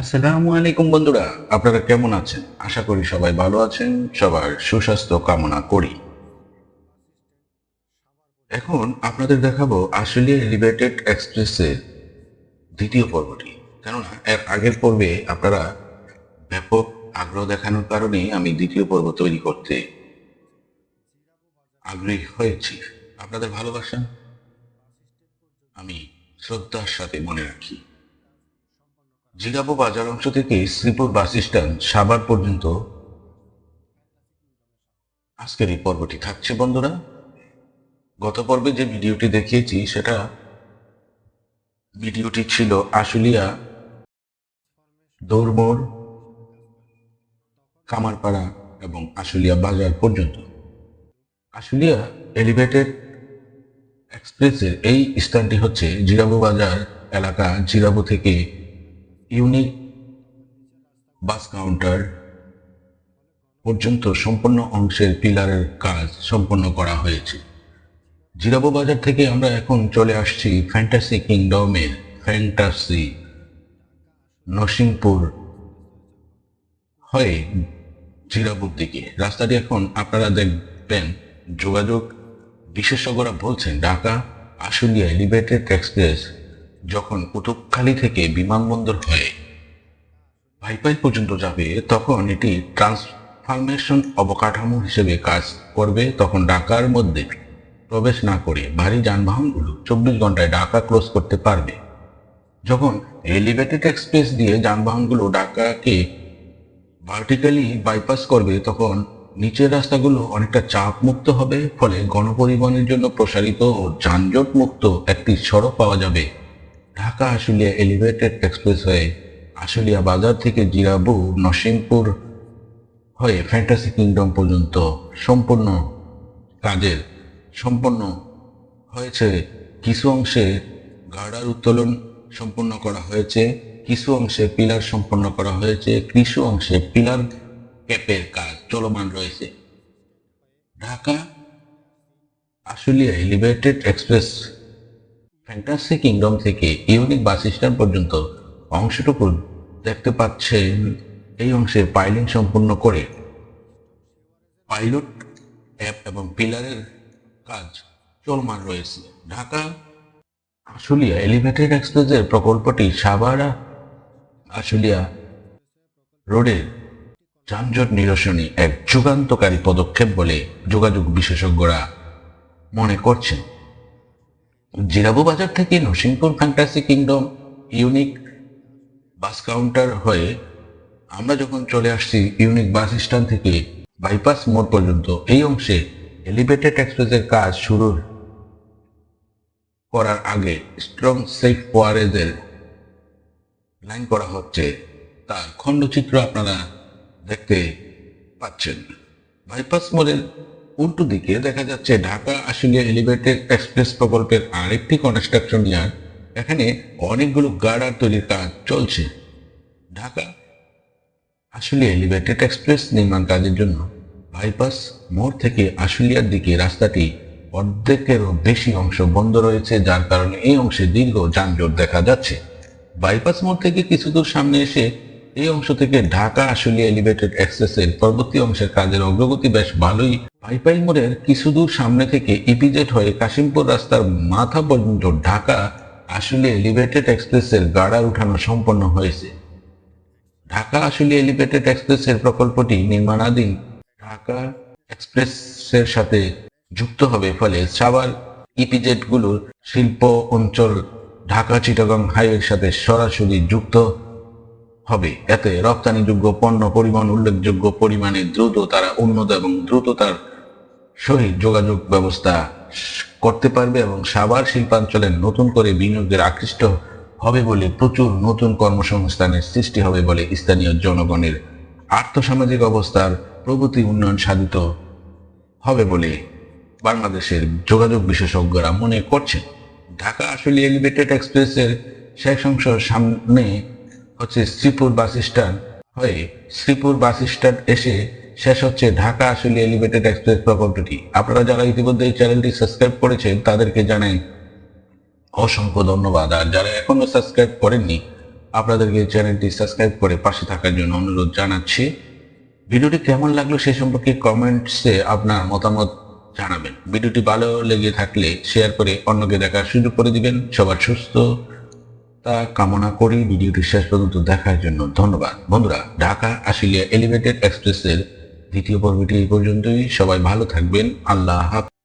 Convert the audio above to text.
আসসালামু আলাইকুম বন্ধুরা, আপনারা কেমন আছেন? আশা করি সবাই ভালো আছেন, সবার সুস্বাস্থ্য কামনা করি। এখন আপনাদের দেখাবো আসলে এলিভেটেড এক্সপ্রেসের দ্বিতীয় পর্বটি। কেননা এর আগের পর্বে আপনারা ব্যাপক আগ্রহ দেখানোর কারণে আমি দ্বিতীয় পর্ব তৈরি করতে আগ্রহী হয়েছি। আপনাদের ভালোবাসা আমি শ্রদ্ধার সাথে মনে রাখি। জিরাবো বাজার অংশ থেকে শ্রীপুর বাস স্ট্যান্ড সাভার পর্যন্ত। আজকের এই পর্বটি থাকছে বন্ধুরা। গত পর্বে যে ভিডিওটি দেখিয়েছি, সেটা ভিডিওটি ছিল আশুলিয়া, দৌড়মোড়, কামারপাড়া এবং আশুলিয়া বাজার পর্যন্ত। আশুলিয়া এলিভেটেড এক্সপ্রেসের এই স্থানটি হচ্ছে জিরাবো বাজার এলাকা জিরাবো থেকে ইউনিক বাস কাউন্টার পর্যন্ত সম্পূর্ণ অংশের পিলারের কাজ সম্পন্ন করা হয়েছে। জিরাবো বাজার থেকে আমরা এখন চলে আসছি ফ্যান্টাসি কিংডমের ফ্যান্টাসি নরসিংপুর হয়ে জিরাবুর দিকে। রাস্তাটি এখন আপনারা দেখবেন, যোগাযোগ বিশেষজ্ঞরা বলছেন, ঢাকা, আশুলিয়া এলিভেটেড এক্সপ্রেস যখন কুতুবখালী থেকে বিমানবন্দর হয়ে, ভাইপাই পর্যন্ত যাবে, তখন এটি ট্রান্সফরমেশন অবকাঠামো হিসেবে কাজ করবে। তখন ঢাকার মধ্যে প্রবেশ না করে ভারী যানবাহনগুলো চব্বিশ ঘন্টায় ঢাকা ক্লোজ করতে পারবে। যখন এলিভেটেড এক্সপ্রেস দিয়ে যানবাহনগুলো ঢাকাকে ভার্টিক্যালি বাইপাস করবে, তখন নিচের রাস্তাগুলো অনেকটা চাপ মুক্ত হবে, ফলে গণপরিবহনের জন্য প্রসারিত ও যানজট মুক্ত একটি সড়ক পাওয়া যাবে। ঢাকা আশুলিয়া এলিভেটেড এক্সপ্রেস হয়ে আশুলিয়া বাজার থেকে জিরাবু, নসিমপুর হয়ে ফ্যান্টাসি কিংডম পর্যন্ত সম্পূর্ণ কাজের সম্পন্ন হয়েছে। কিছু অংশে গার্ডার উত্তোলন সম্পন্ন করা হয়েছে, কিছু অংশে পিলার সম্পন্ন করা হয়েছে, কিছু অংশে পিলার ক্যাপের কাজ চলমান রয়েছে। Dhaka, Ashulia elevated express fantasy kingdom থেকে ইউনিক বাস স্ট্যান্ড পর্যন্ত অংশটুকু দেখতে পাচ্ছেন। এই অংশে পাইলিং সম্পূর্ণ করে পাইলট অ্যাপ এবং পিলারের কাজ চলমান রয়েছে। ঢাকা, আশুলিয়া এলিভেটেড এক্সপ্রেসের প্রকল্পটি সাভারা, আশুলিয়া রোডের যানজট নিরসনে এক যুগান্তকারী পদক্ষেপ বলে যোগাযোগ বিশেষজ্ঞরা মনে করছেন। জিরাবু বাজার থেকে Narsingpur fantasy kingdom unique bus counter হয়ে আমরা যখন চলে আসছি ইউনিক বাস স্ট্যান্ড থেকে বাইপাস মোড় পর্যন্ত, এই অংশে এলিভেটেড এক্সপ্রেসের কাজ শুরু করার আগে স্ট্রং সেফ ওয়ারেজের লাইন করা হচ্ছে। তার খণ্ডচিত্র আপনারা দেখতে পাচ্ছেন। বাইপাস মোড়ের উল্টো দিকে দেখা যাচ্ছে ঢাকা, আশুলিয়া, এলিভেটেড এক্সপ্রেস প্রকল্পের আরেকটি কনস্ট্রাকশন ইয়ার্ড এখানে অনেকগুলো গার্ডার তৈরির কাজ চলছে। ঢাকা, আশুলিয়া, এলিভেটেড এক্সপ্রেস নির্মাণ কাজের জন্য বাইপাস মোড় থেকে আশুলিয়ার দিকে রাস্তাটি অর্ধেকেরও বেশি অংশ বন্ধ রয়েছে, যার কারণে এই অংশে দীর্ঘ যানজট দেখা যাচ্ছে। বাইপাস মোড় থেকে কিছু দূর সামনে এসে এই অংশ থেকে ঢাকা আশুলিয়া এলিভেটেড এক্সপ্রেসের পরবর্তী অংশের কাজের অগ্রগতি বেশ ভালোই। পাইপাই মোড়ের কিছু দূর সামনে থেকে ইপিজেড হয়ে কাশিমপুর রাস্তার মাথা পর্যন্ত ঢাকা আশুলিয়া এলিভেটেড এক্সপ্রেসের গাড়ার উঠানো সম্পন্ন হয়েছে। ঢাকা আশুলিয়া এলিভেটেড এক্সপ্রেসের প্রকল্পটি নির্মাণাধীন ঢাকা এক্সপ্রেসের সাথে যুক্ত হবে, ফলে সাভার ইপিজেডগুলোর শিল্প অঞ্চল ঢাকা চিটাগং হাইওয়ের সাথে সরাসরি যুক্ত হবে। এতে রপ্তানিযোগ্য পণ্য পরিবহন উল্লেখযোগ্য পরিমাণে দ্রুত তারা উন্নত এবং দ্রুততার সহিত যোগাযোগ ব্যবস্থা করতে পারবে এবং সাভার শিল্পাঞ্চলে নতুন করে বিনিয়োগের আকৃষ্ট হবে বলে প্রচুর নতুন কর্মসংস্থানের সৃষ্টি হবে বলে স্থানীয় জনগণের আর্থসামাজিক অবস্থার প্রগতি উন্নয়ন সাধিত হবে বলে বাংলাদেশের যোগাযোগ বিশেষজ্ঞরা মনে করছেন। ঢাকা আসলে এলিভেটেড এক্সপ্রেসের শেষ অংশ সামনে হচ্ছে শ্রীপুর বাস স্ট্যান্ড। হয়ে শ্রীপুর বাস স্ট্যান্ড এসে শেষ হচ্ছে ঢাকা আসলে এলিভেটেড এক্সপ্রেস প্রকল্পটি। আপনারা যারা ইতিমধ্যে এই চ্যানেলটি সাবস্ক্রাইব করেছেন, তাদেরকে জানাই অসংখ্য ধন্যবাদ। আর যারা এখনও সাবস্ক্রাইব করেননি, আপনাদেরকে চ্যানেলটি সাবস্ক্রাইব করে পাশে থাকার জন্য অনুরোধ জানাচ্ছি। ভিডিওটি কেমন লাগল সে সম্পর্কে কমেন্টসে আপনার মতামত জানাবেন। ভিডিওটি ভালো লেগে থাকলে শেয়ার করে অন্যকে দেখার সুযোগ করে দিবেন। সবার সুস্থ তা কামনা করি ভিডিওটি শেষ পর্যন্ত দেখার জন্য ধন্যবাদ। বন্ধুরা, ঢাকা আসিলিয়া এলিভেটেড এক্সপ্রেসের দ্বিতীয় পর্বটি এই পর্যন্তই। সবাই ভালো থাকবেন। আল্লাহ হাফেজ।